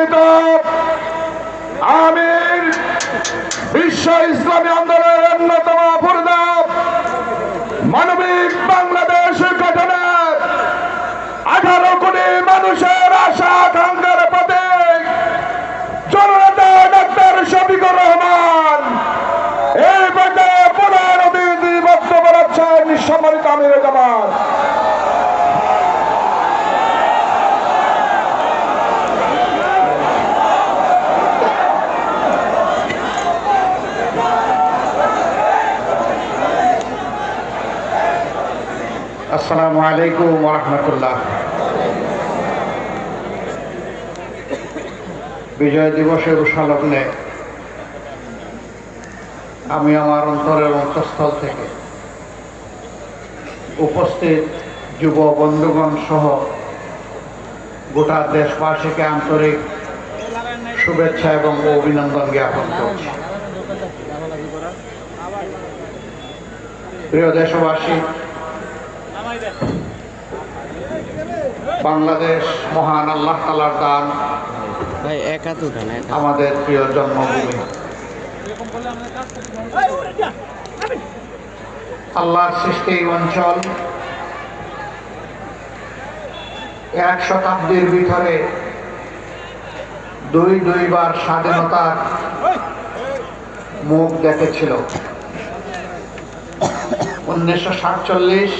সম্মানিত আমির বিশ্ব ইসলামী আন্দোলনের অন্যতম পূর্ণা মানবিক বাংলাদেশ গঠনের আঠারো কোটি মানুষের আশা আকাঙ্ক্ষার পথে জননেতা ডাক্তার শফিকুর রহমান এই পথে প্রধান অতিথি বক্তব্য রাখছেন সম্মানিত আমির জামাত আসসালামু আলাইকুম রহমতুল্লাহ। বিজয় দিবসের উৎসালগ্নে আমি আমার অন্তরের অন্তঃস্থল থেকে উপস্থিত যুব বন্ধুগণ সহ গোটা দেশবাসীকে আন্তরিক শুভেচ্ছা এবং অভিনন্দন জ্ঞাপন করছি। প্রিয় দেশবাসী বাংলাদেশ মহান আল্লাহ তালার দান। আমাদের প্রিয় জন্মভূমি। আল্লাহর সৃষ্টি এই অঞ্চল। এক শতাব্দীর ভিতরে দুই দুইবার স্বাধীনতার মুখ দেখেছিল। উনিশশো সাতচল্লিশ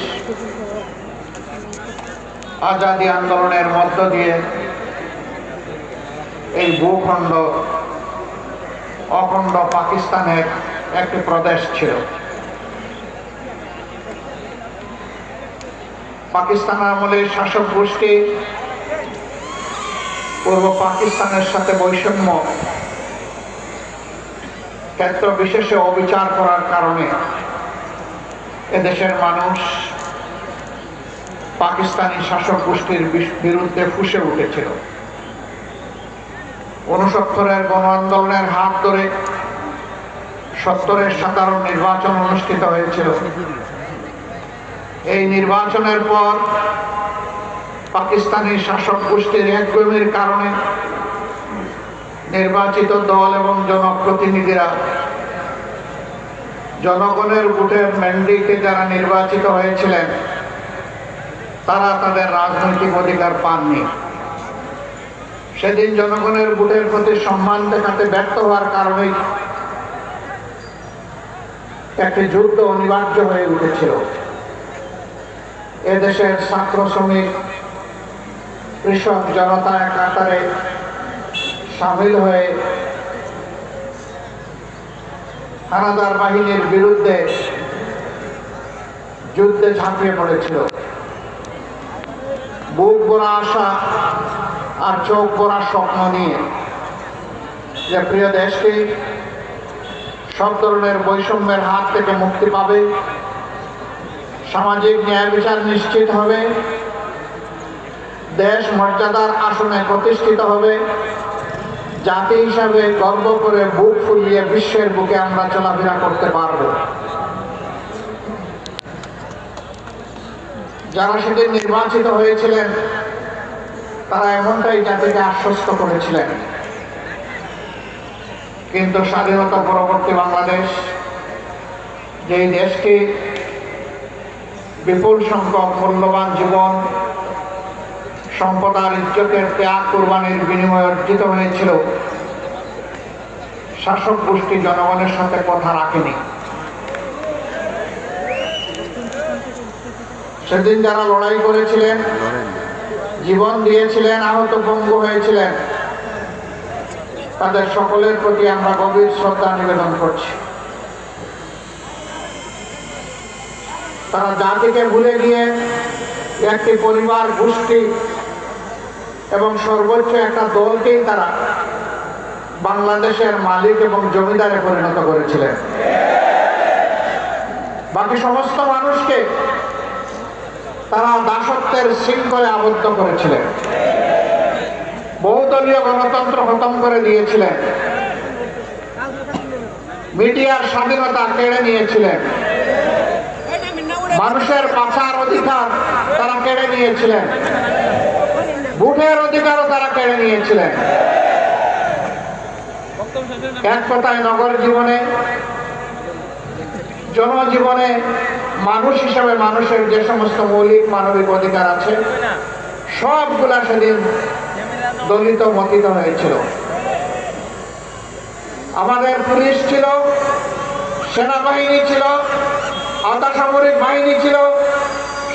আজাদি আন্দোলনের মধ্য দিয়ে এই ভূখণ্ড অখণ্ড পাকিস্তানের একটি প্রদেশ ছিল। পাকিস্তান আমলে শাসক গোষ্ঠী পূর্ব পাকিস্তানের সাথে বৈষম্য ক্ষেত্র বিশেষে অবিচার করার কারণে এদেশের মানুষ পাকিস্তানি শাসক গোষ্ঠীর বিরুদ্ধে ফুসে উঠেছিল। উনসত্তরের গণ আন্দোলনের হাত ধরে সত্তরের সাধারণ নির্বাচন অনুষ্ঠিত হয়েছিল। এই নির্বাচনের পর পাকিস্তানি শাসক গোষ্ঠীর একগুমির কারণে নির্বাচিত দল এবং জনপ্রতিনিধিরা জনগণের ভোটের ম্যান্ডেটে যারা নির্বাচিত হয়েছিলেন তারা তাদের রাজনৈতিক অধিকার পাননি। সেদিন জনগণের ভোটের প্রতি সম্মান দেখাতে ব্যর্থ হওয়ার কারণে একটি যুদ্ধ অনিবার্য হয়ে উঠেছিল। এদেশের ছাত্র শ্রমিক, কৃষক জনতা এক আকারে সামিল হয়ে হানাদার বাহিনীর বিরুদ্ধে যুদ্ধে ঝাঁপিয়ে পড়েছিল। বুক ভরা আশা আর চোখ ভরা স্বপ্ন নিয়ে। যে প্রিয় দেশকে সব ধরনের বৈষম্যের হাত থেকে মুক্তি পাবে, সামাজিক ন্যায় বিচার নিশ্চিত হবে, দেশ মর্যাদার আসনে প্রতিষ্ঠিত হবে, জাতি হিসাবে গর্ব করে বুক ফুলিয়ে বিশ্বের বুকে আমরা চলাফেরা করতে পারব। যারা সেদিন নির্বাচিত হয়েছিলেন, তারা এমনটাই জাতিকে আশ্বস্ত করেছিলেন। কিন্তু স্বাধীনতা পরবর্তী বাংলাদেশ, যেই দেশকে বিপুল সংখ্যক মূল্যবান জীবন, সম্পদ আর ইজ্জতের ত্যাগ কোরবানির বিনিময়ে অর্জিত হয়েছিল, শাসক গোষ্ঠী জনগণের সাথে কথা রাখেনি। সেদিন যারা লড়াই করেছিলেন, জীবন দিয়েছিলেন, আহত ভঙ্গ হয়েছিলেন, তাদের সকলের প্রতি আমরা গভীর শ্রদ্ধা নিবেদন করছি। তারা জাতিকে ভুলে গিয়ে একটি পরিবার, গোষ্ঠী এবং সর্বোচ্চ একটা দলকেই তারা বাংলাদেশের মালিক এবং জমিদারে পরিণত করেছিলেন। বাকি সমস্ত মানুষকে তারা দাসত্বের শৃঙ্খলে আবদ্ধ করেছিলেন। বহুদলীয় গণতন্ত্র খতম করে দিয়েছিলেন। মিডিয়ার স্বাধীনতা কেড়ে নিয়েছিলেন। মানুষের বাঁচার অধিকার তারা কেড়ে নিয়েছিলেন। ভোটের অধিকারও তারা কেড়ে নিয়েছিলেন। এক কথায় নগর জীবনে, জনজীবনে মানুষ হিসাবে মানুষের যে সমস্ত মৌলিক মানবিক অধিকার আছে, সবগুলা সেদিন দলিত মতিত হয়েছিল। আমাদের পুলিশ ছিল, সেনাবাহিনী ছিল আধা সামরিক বাহিনী ছিল,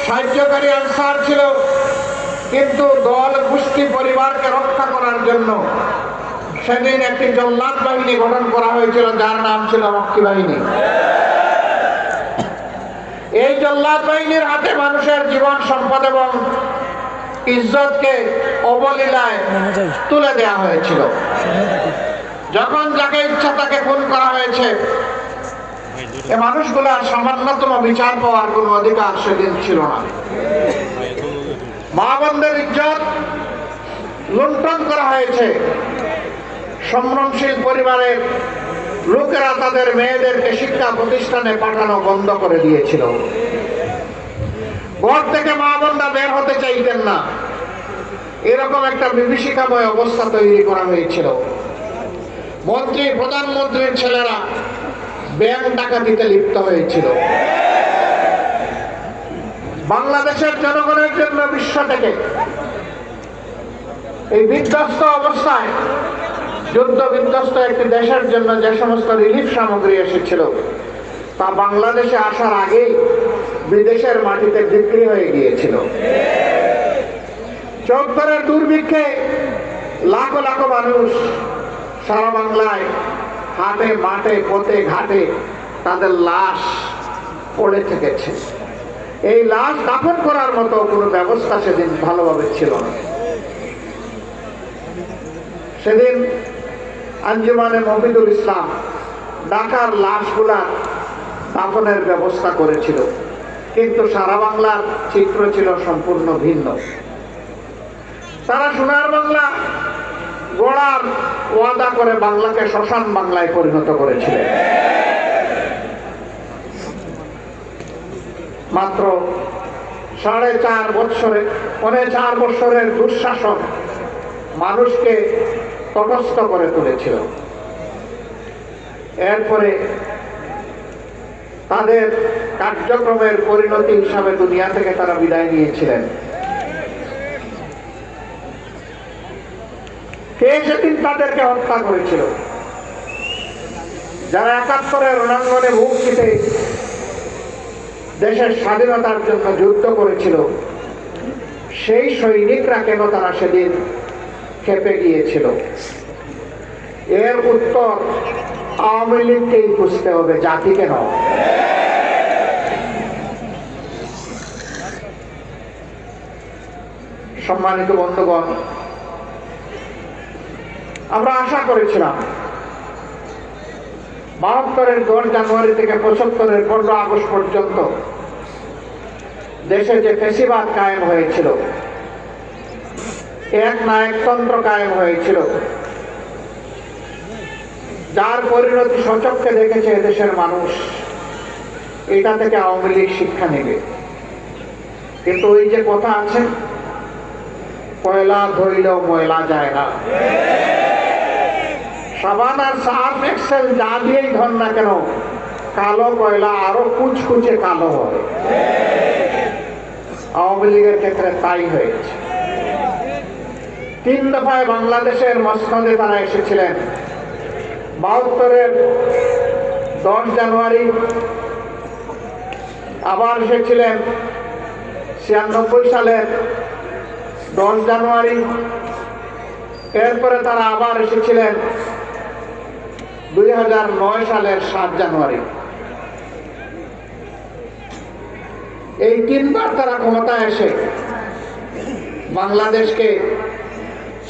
সাহায্যকারী আনসার ছিল, কিন্তু দল গোষ্ঠী পরিবারকে রক্ষা করার জন্য সেদিন একটি জল্লাদ বাহিনী গঠন করা হয়েছিল, যার নাম ছিল রক্ষী বাহিনী। এই জল্লাদ বাহিনীর হাতে মানুষের জীবন সম্পদ এবং ইজ্জতকে অবলীলায় তুলে দেওয়া হয়েছিল। যখন যাকে ইচ্ছা তাকে খুন করা হয়েছে এ মানুষগুলার সামান্যতম বিচার পাওয়ার কোনো অধিকার সেদিন ছিল না। মা বোনদের ইজ্জত লুণ্ঠন করা হয়েছে। সম্ভ্রমশীল পরিবারের লোকেরা তাদের মেয়েদেরকে শিক্ষা প্রতিষ্ঠানে পাঠানো বন্ধ করে দিয়েছিল। ঘর থেকে মা বোনরা বের হতে চাইতেন না। এরকম একটা বিভীষিকাময় অবস্থা তৈরি করা হয়েছিল। মন্ত্রী, প্রধানমন্ত্রীর ছেলেরা ব্যাংক ডাকাতিতে লিপ্ত হয়েছিল। বাংলাদেশের জনগণের জন্য বিশ্ব থেকে এই বিধ্বস্ত অবস্থায় যুদ্ধ বিধ্বস্ত একটি দেশের জন্য যে সমস্ত রিলিফ সামগ্রী এসেছিল, তা বাংলাদেশে আসার আগেই বিদেশের মাটিতে বিক্রি হয়ে গিয়েছিল। চৌদ্দরের দুর্ভিক্ষে লাখো লাখো মানুষ সারা বাংলায় হাটে মাঠে, পথে, ঘাটে তাদের লাশ পড়ে থেকেছে। এই লাশ দাফন করার মতো কোনো ব্যবস্থা সেদিন ভালোভাবে ছিল না। সেদিন আঞ্জুমানে মফিদুল ইসলাম ঢাকার লাশগুলা দাফনের ব্যবস্থা করেছিল। কিন্তু সারা বাংলার চিত্র ছিল সম্পূর্ণ ভিন্ন। তারা সোনার বাংলা গড়ার ওয়াদা করে বাংলাকে শ্মশান বাংলায় পরিণত করেছিলেন মাত্র সাড়ে চার বৎসরে, পনে চার বৎসরের দুঃশাসন মানুষকে তটস্থ করে তুলেছিল। এরপরে তাদের কার্যক্রমের পরিণতি হিসাবে দুনিয়া থেকে তারা বিদায় নিয়েছিলেন। কে সেদিন তাদেরকে হত্যা করেছিল? যারা একাত্তরের রণাঙ্গনে কেটে দেশের স্বাধীনতার জন্য যুদ্ধ করেছিল, সেই সৈনিকরা কেন তারা সেদিন খেপে গিয়েছিল। এর উত্তর আওয়ামী লীগকেই বুঝতে হবে জাতি কেন সম্মানিত বন্ধুগণ, আমরা আশা করেছিলাম, বাহাত্তরের দশ জানুয়ারি থেকে পঁচাত্তরের পনেরো আগস্ট পর্যন্ত দেশে যে ফেসিবাদ কায়েম হয়েছিল এক নায়কতন্ত্র কায়েম হয়েছিল। যার পরিণতি সচক্ষে দেখেছে দেশের মানুষ, এটা থেকে আওয়ামী লীগ শিক্ষা নেবে। কিন্তু ওই যে কথা আছে কয়লা ধরিলেও ময়লা যায় না। সাবান আর সার্ফ এক্সেল যা দিয়েই ধর না কেন, কালো কয়লা আরও কুচকুচে কালো হয়। আওয়ামী লীগের ক্ষেত্রে তাই হয়েছে। তিন দফায় বাংলাদেশের মসনদে তারা এসেছিলেন। বাহাত্তরের দশ জানুয়ারি আবার এসেছিলেন। ছিয়ানব্বই সালের দশ জানুয়ারি। এরপরে তারা আবার এসেছিলেন দুই নয় সালের সাত জানুয়ারি। এই তিনবার তারা ক্ষমতায় এসে বাংলাদেশকে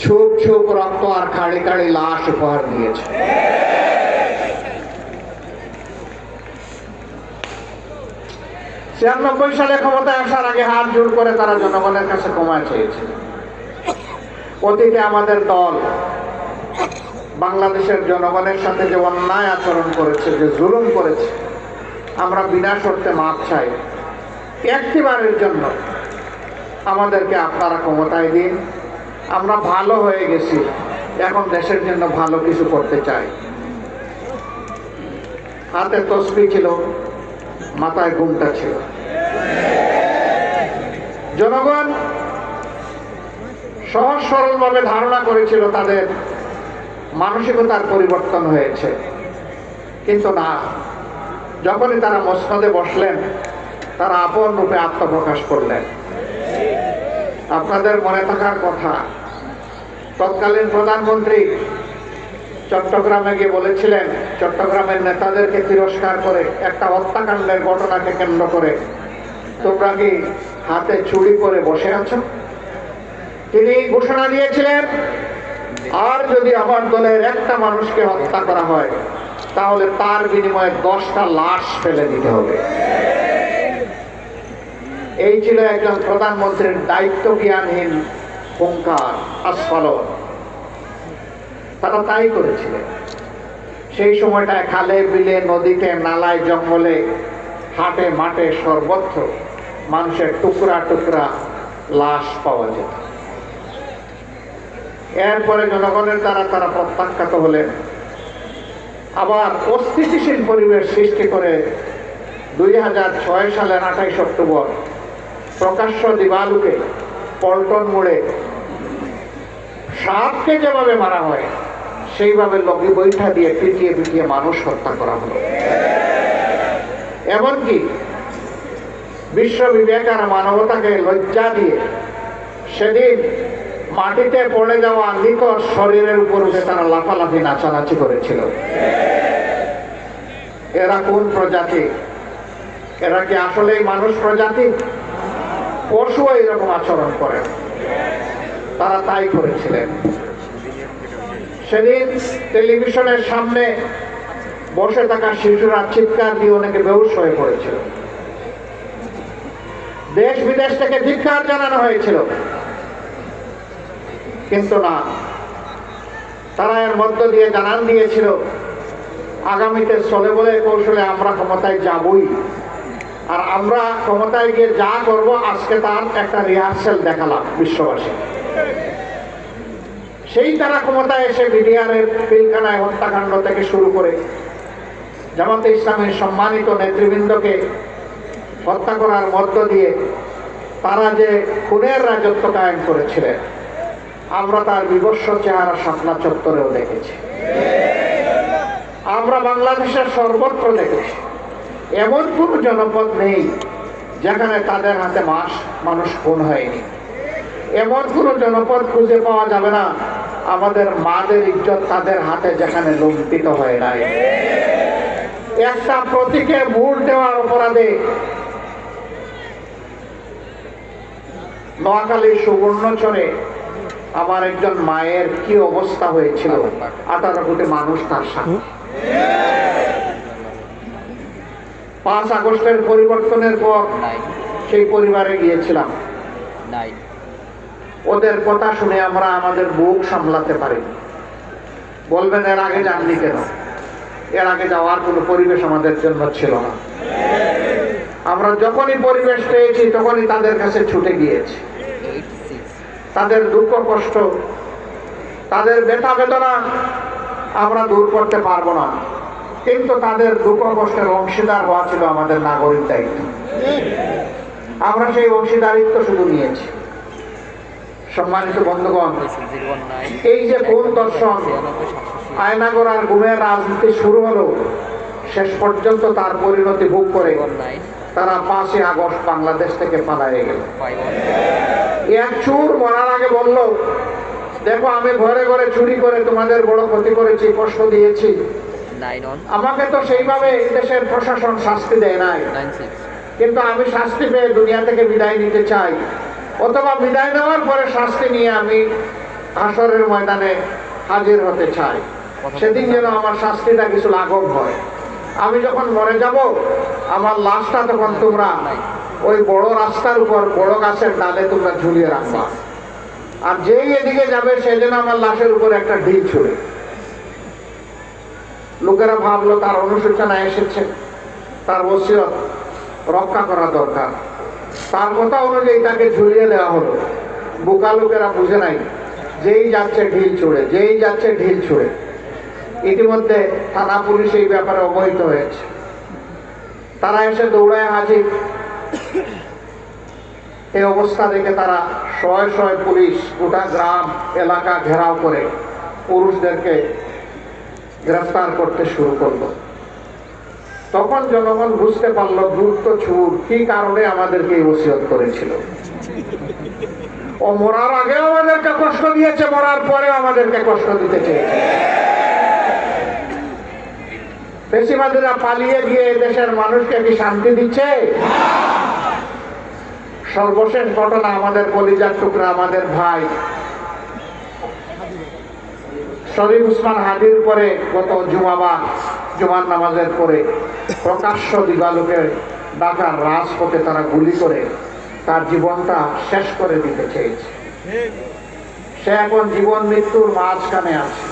ছুপ ছুপ রক্ত আর খাড়ি খাড়ি লাশ উপহার দিয়েছে। ছিয়ানব্বই সালে ক্ষমতায় আসার আগে হাত জোর করে তারা জনগণের কাছে ক্ষমা চেয়েছে অতীতে আমাদের দল বাংলাদেশের জনগণের সাথে যে অন্যায় আচরণ করেছে, যে জুলুম করেছে, আমরা বিনা শর্তে মাপ চাই। একটি একটিবারের জন্য আমাদেরকে আপনারা ক্ষমতায় দিন। আমরা ভালো হয়ে গেছি। এখন দেশের জন্য ভালো কিছু করতে চাই। হাতে তসবি ছিল, মাথায় ঘুমটা ছিল। জনগণ সহজ সরলভাবে ধারণা করেছিল তাদের মানসিকতার পরিবর্তন হয়েছে। কিন্তু না, যখনই তারা মসনদে বসলেন, তারা আপন রূপে আত্মপ্রকাশ করলেন। আপনাদের মনে থাকার কথা, তৎকালীন প্রধানমন্ত্রী চট্টগ্রামে গিয়ে বলেছিলেন, চট্টগ্রামের নেতাদেরকে তিরস্কার করে একটা হত্যাকাণ্ডের ঘটনাকে কেন্দ্র করে তোমরা কি হাতে চুরি করে বসে আছো? তিনি ঘোষণা দিয়েছিলেন, আর যদি আমার দলের একটা মানুষকে হত্যা করা হয়, তাহলে তার বিনিময়ে দশটা লাশ ফেলে দিতে হবে। এই ছিল একজন প্রধানমন্ত্রীর দায়িত্ব জ্ঞানহীন হুঙ্কার, আস্ফালন। তারা তাই করেছিলেন। সেই সময়টায় খালে, বিলে, নদীতে, নালায়, জঙ্গলে, হাটে, মাঠে সর্বত্র মানুষের টুকরা টুকরা লাশ পাওয়া যেত। এরপরে জনগণের দ্বারা তারা প্রত্যাখ্যাত হলেন। আবার অস্থিতিশীল পরিবেশ সৃষ্টি করে দুই হাজার ছয় সালের আঠাইশ অক্টোবর প্রকাশ্য দিবালুকে পল্টন মোড়ে সাপকে যেভাবে মারা হয়, সেইভাবে লগি বৈঠা দিয়ে পিটিয়ে পিটিয়ে মানুষ হত্যা করা হলো। এমনকি বিশ্ব বিবেক মানবতাকে লজ্জা দিয়ে সেদিন মাটিতে পড়ে যাওয়া নিকট শরীরের উপর উঠে তারা লাফালাফি, নাচানাচি করেছিল। এরা কোন প্রজাতি? এরা কি আসলেই মানুষ প্রজাতি? পশু এরকম আচরণ করে। তারা তাই করেছিলেন। সেদিন টেলিভিশনের সামনে বসে থাকা শিশুরা চিৎকার দিয়ে অনেকে বেউস হয়ে পড়েছিল। দেশ বিদেশ থেকে ধিক্ষার জানানো হয়েছিল। কিন্তু না, তারা এর মধ্য দিয়ে জানান দিয়েছিল, আগামীতে চলে বলে কৌশলে আমরা ক্ষমতায় যাবই। আর আমরা ক্ষমতায় গিয়ে যা করব, আজকে তার একটা রিহার্সেল দেখালাম বিশ্ববাসী। সেই তারা ক্ষমতায় এসে বিডিআরের পিলখানায় হত্যাকাণ্ড থেকে শুরু করে জামাতে ইসলামের সম্মানিত নেতৃবৃন্দকে হত্যা করার মধ্য দিয়ে তারা যে খুনের রাজত্ব কায়েম করেছিলেন, আমরা তার বিবস্ব চেহারা শাপলা চত্বরেও দেখেছি। আমরা বাংলাদেশের সর্বত্র দেখেছি। এমন কোনো জনপদ নেই যেখানে তাদের হাতে মাস মানুষ খুন হয়নি। এমন কোনো জনপদ খুঁজে পাওয়া যাবে না। আমাদের মাদের ইজ্জত তাদের হাতে যেখানে লুণ্ঠিত হয় নাই। একটা প্রতীকে মূল দেওয়ার অপরাধে নোয়াখালীর সুবর্ণচরে আমার একজন মায়ের কি অবস্থা হয়েছিল? আঠারো কোটি মানুষ তার সাথে পাঁচ আগস্টের পরিবর্তনের পর সেই পরিবারে গিয়েছিলাম। ওদের কথা শুনে আমরা আমাদের বুক সামলাতে পারি। বলবেন এর আগে যাননি কেন? এর আগে যাওয়ার কোনো পরিবেশ আমাদের জন্য ছিল না। আমরা যখনই পরিবেশ পেয়েছি তখনই তাদের কাছে ছুটে গিয়েছি। তাদের দুঃখ কষ্ট তাদের ব্যথা বেদনা আমরা দূর করতে পারব না। কিন্তু তাদের দুঃখ কষ্টের অংশীদার হওয়া ছিল আমাদের নাগরিক দায়িত্ব। আমরা সেই অংশীদারিত্ব শুধু নিয়েছি। সম্মানিত বন্ধুগণ, এই যে কোন দর্শন ছিয়ানব্বই আয়নাগর আর গুমের রাজনীতি শুরু হলো, শেষ পর্যন্ত তার পরিণতি ভোগ করে তারা পাঁচই আগস্ট বাংলাদেশ থেকে পালায়ে গেল। এক চুর মরার আগে বলল, দেখো, আমি ঘরে ঘরে চুরি করে তোমাদের বড় ক্ষতি করেছি, কষ্ট দিয়েছি। আমাকে তো সেইভাবে এই দেশের প্রশাসন শাস্তি দেয় নাই। কিন্তু আমি শাস্তি পেয়ে দুনিয়া থেকে বিদায় নিতে চাই। অথবা বিদায় নেওয়ার পরে শাস্তি নিয়ে আমি আসরের ময়দানে হাজির হতে চাই। সেদিন যেন আমার শাস্তিটা কিছু লাঘব হয়। আমি যখন মরে যাব আমার লাশটা তখন তোমরা ওই বড় রাস্তার উপর বড় গাছের ডালে তোমরা ঝুলিয়ে রাখবা। আর যেই এদিকে যাবে সেদিন আমার লাশের উপর একটা ঢিল ছুড়ে। লোকেরা ভাবলো, তার অনুশোচনা এসেছে। তার ওসিয়ত রক্ষা করা দরকার। তার কথা অনুযায়ী তাকে ঝুলিয়ে দেওয়া হলো। বোকা লোকেরা বুঝে নাই, যেই যাচ্ছে ঢিল ছুড়ে, যেই যাচ্ছে ঢিল ছুড়ে। ইতিমধ্যে থানা পুলিশ এই ব্যাপারে অবহিত হয়েছে। তারা এসে দৌড়ায় হাজির। এই অবস্থা দেখে তারা শয়ে শয়ে পুলিশ গোটা গ্রাম, এলাকা ঘেরাও করে পুরুষদেরকে গ্রেফতার করতে শুরু করল। তখন জনগণ বুঝতে পারল দ্রুত ছুর কি কারণে আমাদেরকে ওসিয়ত করেছিল। ও মরার আগে আমাদেরকে কষ্ট দিয়েছে, মরার পরে আমাদেরকে কষ্ট দিতে চেয়েছে। বেশিবাদীরা পালিয়ে গিয়ে দেশের মানুষকে কি শান্তি দিচ্ছে? সর্বশেষ ঘটনা আমাদের কলিজার টুকরা, আমাদের ভাই শরীফ উসমান হাদির পরে গত জুমাবার জুমার নামাজের পরে প্রকাশ্য দিবালোকে ঢাকার রাজপথে তারা গুলি করে তার জীবনটা শেষ করে দিতে চেয়েছে। সে এখন জীবন মৃত্যুর মাঝখানে আছে।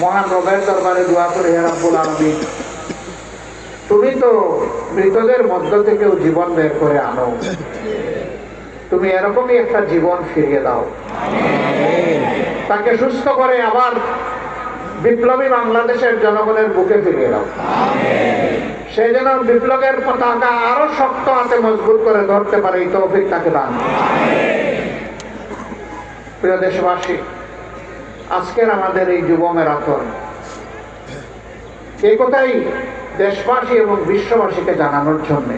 মহান রবের দরবারে দোয়া করে, হে রাব্বুল আলামিন। তুমি তো মৃতদের মধ্য থেকেও জীবন বের করে আনো। তুমি এরকমই একটা জীবন ফিরিয়ে দাও। তাকে সুস্থ করে আবার বিপ্লবী বাংলাদেশের জনগণের বুকে ফিরিয়ে দাও। সেই জন্য বিপ্লবের পতাকা আরও শক্ত হাতে মজবুত করে ধরতে পারে, এই তৌফিক তাকে দান। প্রিয় দেশবাসী, আজকের আমাদের এই যুব ম্যারাথন। এই কথাই দেশবাসী এবং বিশ্ববাসীকে জানানোর জন্য।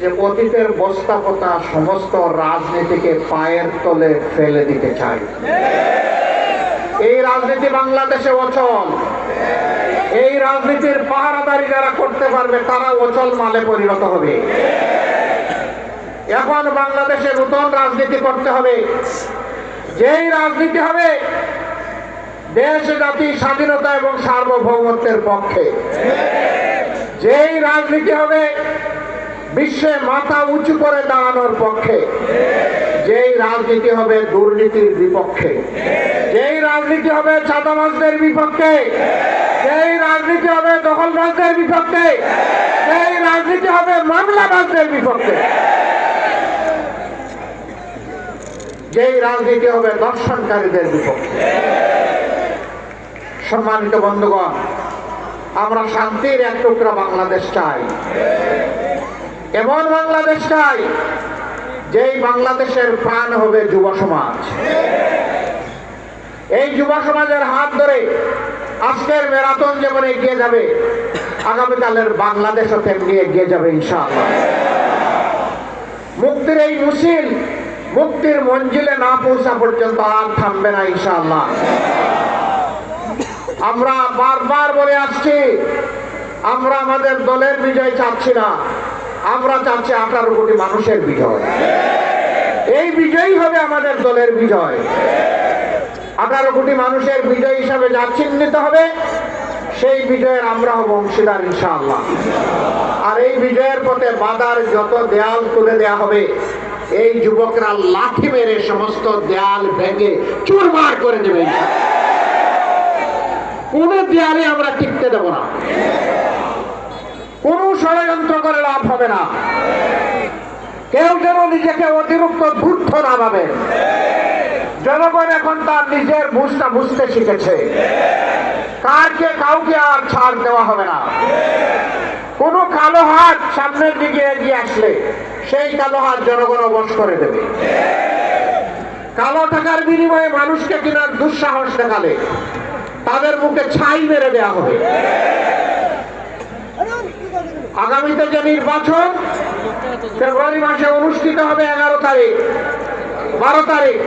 যে অতীতের বস্তাপতা সমস্ত রাজনীতিকে পায়ের তলে ফেলে দিতে চাই এই রাজনীতি বাংলাদেশে অচল। এই রাজনীতির পাহারাদারি যারা করতে পারবে তারা অচল মালে পরিণত হবে। এখন বাংলাদেশে নতুন রাজনীতি করতে হবে। যেই রাজনীতি হবে, দেশ, জাতি, স্বাধীনতা এবং সার্বভৌমত্বের পক্ষে। যেই রাজনীতি হবে বিশ্বে মাথা উঁচু করে দাঁড়ানোর পক্ষে, যেই রাজনীতি হবে দুর্নীতির বিপক্ষে, যেই রাজনীতি হবে চাঁদাবাজদের বিপক্ষে, যেই রাজনীতি হবে দখলবাজদের বিপক্ষে, যেই রাজনীতি হবে মামলাবাজদের বিপক্ষে, যেই রাজনীতি হবে দর্শনকারীদের বিপক্ষে। সম্মানিত বন্ধুগণ, আমরা শান্তির এক টুকরা বাংলাদেশ চাই। এমন বাংলাদেশ চাই? যেই বাংলাদেশের প্রাণ হবে যুব সমাজ। এই যুব সমাজের হাত ধরে আজকের ম্যারাথন যেমন এগিয়ে যাবে, আগামীকালের বাংলাদেশও তেমনি এগিয়ে যাবে, ইনশাআল্লাহ। মুক্তির এই মুসিল, মুক্তির মঞ্জিলে না পৌঁছা পর্যন্ত আর থামবে না, ইনশাআল্লাহ। আমরা বারবার বলে আসছি, আমরা আমাদের দলের বিজয় চাচ্ছি না। আমরা চাচ্ছি আঠারো কোটি মানুষের বিজয়। এই বিজয়ই হবে আমাদের দলের বিজয়। আঠারো কোটি মানুষের বিজয় হিসাবে যা চিহ্নিত হবে, সেই বিজয়ের আমরা হব অংশীদার ইনশাআল্লাহ। আর এই বিজয়ের পথে বাধার যত দেয়াল তুলে দেয়া হবে, এই যুবকরা লাঠি মেরে সমস্ত দেয়াল ভেঙে চুরমার করে দেবে। কোন দেয়ালে আমরা টিকতে দেব না। কোন ষড়যন্ত্র করে লাভ হবে না। কেউ যেন নিজেকে অতিরিক্ত ধূর্ত না ভাবে। জনগণ এখন তার নিজের বুঝটা বুঝতে শিখেছে। কারকে কাউকে আর ছাড় দেওয়া হবে না। কোন কালো হাত সামনের দিকে এগিয়ে আসলে সেই কালো হাত জনগণ অবশ করে দেবে। কালো টাকার বিনিময়ে মানুষকে কিনার দুঃসাহস দেখালে তাদের মুখে ছাই মেরে দেওয়া হবে। আগামীতে যে নির্বাচন, ফেব্রুয়ারি মাসে অনুষ্ঠিত হবে এগারো তারিখ। বারো তারিখ,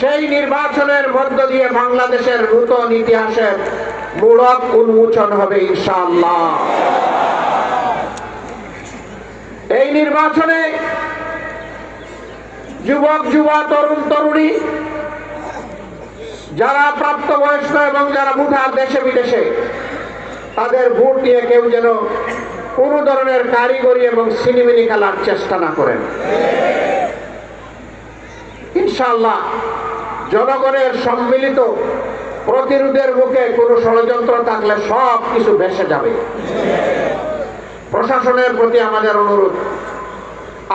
সেই নির্বাচনের মধ্য দিয়ে বাংলাদেশের নূতন ইতিহাসের মূলক উন্মোচন হবে ইনশাআল্লাহ। এই নির্বাচনে যুবক, যুবা, তরুণ, তরুণী, যারা প্রাপ্তবয়স্ক এবং যারা ভোটার দেশে বিদেশে তাদের ভোট নিয়ে কেউ যেন কোন ধরনের কারিগরি এবং সিনেমিনি খেলার চেষ্টা না করেন। ইনশাআল্লাহ জনগণের সম্মিলিত প্রতিরোধের মুখে কোনো ষড়যন্ত্র থাকলে সব কিছু ভেসে যাবে। প্রশাসনের প্রতি আমাদের অনুরোধ,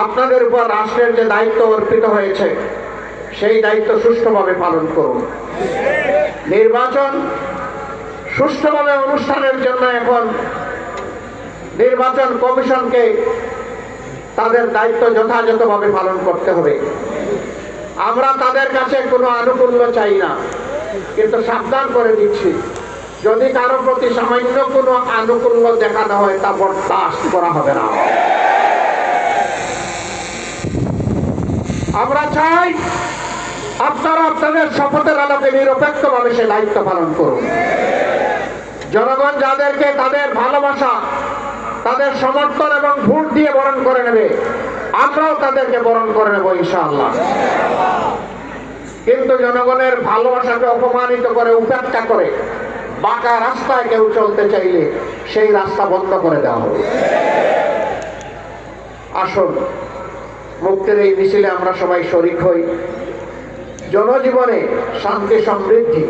আপনাদের উপর রাষ্ট্রের যে দায়িত্ব অর্পিত হয়েছে, সেই দায়িত্ব সুষ্ঠুভাবে পালন করুন। নির্বাচন সুষ্ঠুভাবে অনুষ্ঠানের জন্য এখন নির্বাচন কমিশনকে তাদের দায়িত্ব যথাযথভাবে পালন করতে হবে। আমরা তাদের কাছে কোনো আনুকূল্য চাই না, কিন্তু সাবধান করে দিচ্ছি। যদি কারও প্রতি সামান্য কোনো আনুকূল্য দেখানো হয়, তা বরদাস্ত করা হবে না। আমরা চাই আপনারা আপনাদের শপথের আলোকে নিরপেক্ষভাবে সে দায়িত্ব পালন করুন। জনগণ যাদেরকে তাদের ভালোবাসা তাদের সমর্থন এবং ভোট দিয়ে বরণ করে নেবে। আমরাও তাদেরকে বরণ করে নেব, ইনশাআল্লাহ। কিন্তু জনগণের ভালোবাসাকে অপমানিত করে, উপেক্ষা করে, বাঁকা রাস্তায় কেউ চলতে চাইলে সেই রাস্তা বন্ধ করে দেওয়া হবে। আসুন, মুক্তির এই মিছিলে আমরা সবাই শরিক হই। জনজীবনে শান্তি, সমৃদ্ধি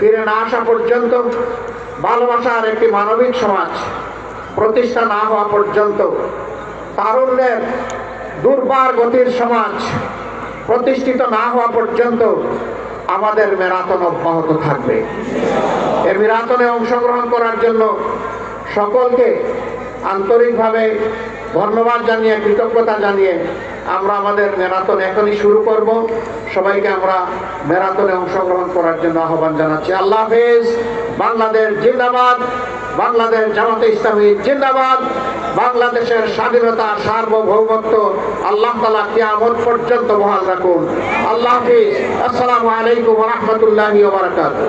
ফিরে না আসা পর্যন্ত ভালোবাসার একটি মানবিক সমাজ প্রতিষ্ঠা না হওয়া পর্যন্ত তারুণ্যের দুর্বার গতির সমাজ প্রতিষ্ঠিত না হওয়া পর্যন্ত আমাদের মেরাতন অব্যাহত থাকবে। এর মেরাতনে অংশগ্রহণ করার জন্য সকলকে আন্তরিকভাবে ধন্যবাদ জানিয়ে, কৃতজ্ঞতা জানিয়ে আমরা আমাদের ম্যারাথন এখনই শুরু করব। সবাইকে আমরা ম্যারাথনে অংশগ্রহণ করার জন্য আহ্বান জানাচ্ছি। আল্লাহ হাফেজ। বাংলাদেশ জিন্দাবাদ। বাংলাদেশ জামাতে ইসলামী জিন্দাবাদ। বাংলাদেশের স্বাধীনতা সার্বভৌমত্ব আল্লাহ তালা কিয়ামত পর্যন্ত বহাল রাখুন। আল্লাহ হাফিজ। আসসালামু আলাইকুম রহমতুল্লাহ বারাকাতুহ।